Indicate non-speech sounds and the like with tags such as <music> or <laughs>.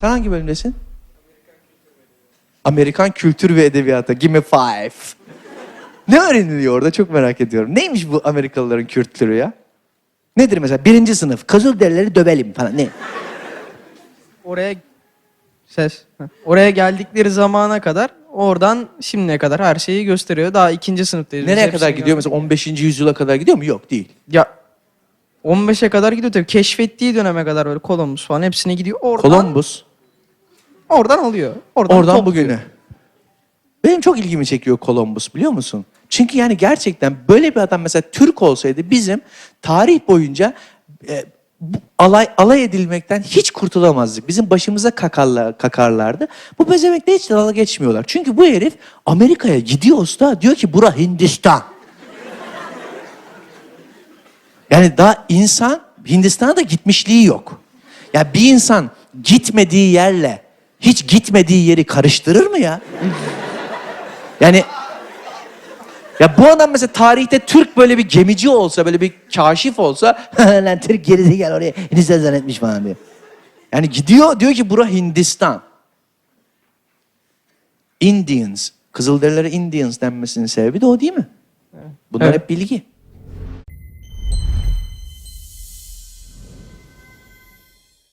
Sen hangi bölümdesin? Amerikan Kültür ve Edebiyatı. Give me five. ne öğreniliyor orada çok merak ediyorum. Neymiş bu Amerikalıların kültürü ya? Nedir mesela? Birinci sınıf. Kızılderilileri dövelim falan. Ne? Oraya ses. Oraya geldikleri zamana kadar oradan şimdiye kadar her şeyi gösteriyor. Daha ikinci sınıftayız. biz Nereye hepsini kadar gidiyor? Mesela 15. yüzyıla kadar gidiyor mu? Yok değil. Ya 15'e kadar gidiyor tabii. Keşfettiği döneme kadar böyle Columbus falan hepsine gidiyor. Oradan, Columbus. Oradan alıyor. Oradan, Oradan topluyor. bugüne. Benim çok ilgimi çekiyor Columbus biliyor musun? Çünkü yani gerçekten böyle bir adam mesela Türk olsaydı bizim tarih boyunca e, bu alay alay edilmekten hiç kurtulamazdık. Bizim başımıza kakarlar, kakarlardı. Bu bezemekle hiç dalga geçmiyorlar. Çünkü bu herif Amerika'ya gidiyor usta diyor ki bura Hindistan. Yani daha insan Hindistan'a da gitmişliği yok. Ya bir insan gitmediği yerle hiç gitmediği yeri karıştırır mı ya? Yani ya bu adam mesela tarihte Türk böyle bir gemici olsa, böyle bir kaşif olsa <laughs> lan Türk gerisi gel oraya Hindistan zannetmiş falan diyor. Yani gidiyor diyor ki bura Hindistan. Indians. Kızılderililere Indians denmesinin sebebi de o değil mi? Bunlar Evet. hep bilgi.